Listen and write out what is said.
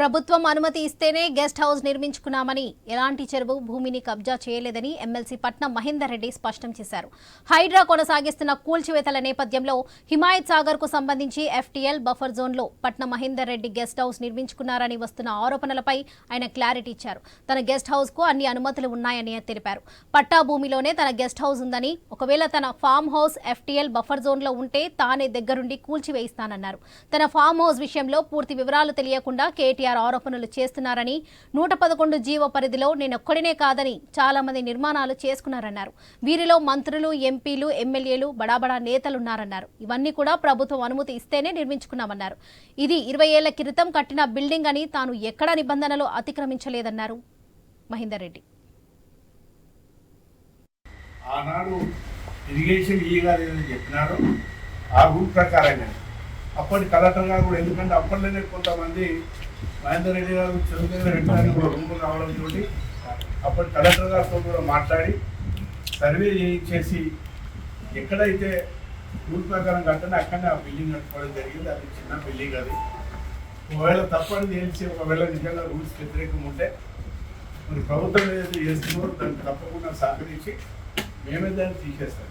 ప్రభుత్వం అనుమతి ఇస్తేనే గెస్ట్ హౌస్ నిర్మించుకున్నామని ఎలాంటి చెరువు భూమిని కబ్జా చేయలేదని ఎమ్మెల్సీ పట్నం మహేందర్ రెడ్డి స్పష్టం చేశారు. హైడ్రా కొనసాగిస్తున్న కూల్చివేతల నేపథ్యంలో హిమాయత్ సాగర్కు సంబంధించి ఎఫ్టీఎల్ బఫర్ జోన్లో పట్నం మహేందర్ రెడ్డి గెస్ట్ హౌస్ నిర్మించుకున్నారని వస్తున్న ఆరోపణలపై ఆయన క్లారిటీ ఇచ్చారు. తన గెస్ట్ హౌస్కు అన్ని అనుమతులు ఉన్నాయని తెలిపారు. పట్టా భూమిలోనే తన గెస్ట్ హౌస్ ఉందని ఒకవేళ తన ఫామ్ హౌస్ ఎఫ్టీఎల్ బఫర్ జోన్లో ఉంటే తానే దగ్గరుండి కూల్చివేయిస్తానన్నారు. తన ఫామ్ హౌస్ విషయంలో పూర్తి వివరాలు తెలియకుండా కేటీఆర్ ఆరోపణలు చేస్తున్నారని నూట పదకొండు జీవో పరిధిలో నేనొక్కడినే కాదని చాలా మంది నిర్మాణాలు చేసుకున్నారన్నారు. వీరిలో మంత్రులు ఎంపీలు ఎమ్మెల్యేలు బడాబడా నేతలున్నారన్నారు. ఇవన్నీ కూడా ప్రభుత్వం అనుమతి ఇస్తేనే నిర్మించుకున్నామన్నారు. ఇది ఇరవై ఏళ్ళ క్రితం కట్టిన బిల్డింగ్ అని తాను ఎక్కడా నిబంధనలు అతిక్రమించలేదన్నారు. మహేందర్ రెడ్డి. ఆనాడు ఇరిగేషన్ ఈ గారు చెప్పినారో ఆ రూల్ అప్పటి కలెక్టర్ గారు కూడా ఎందుకంటే అప్పట్లోనే కొంతమంది మహేందర్ రెడ్డి గారు చంద్రబాబు రెడ్డి గారు కూడా రూములు రావడంతో అప్పుడు కలెక్టర్ గారితో కూడా మాట్లాడి సర్వే చేసి ఎక్కడైతే రూల్ ప్రకారం కట్టని అక్కడనే ఆ బిల్డింగ్ కట్టుకోవడం జరిగింది. అది చిన్న బిల్డింగ్ అది. ఒకవేళ తప్పని తెలిసి ఒకవేళ నిజంగా రూల్స్ వ్యతిరేకం ఉంటే మరి ప్రభుత్వం ఏదైతే చేస్తున్నారో దాన్ని తప్పకుండా సహకరించి మేమే దాన్ని తీసేస్తాం.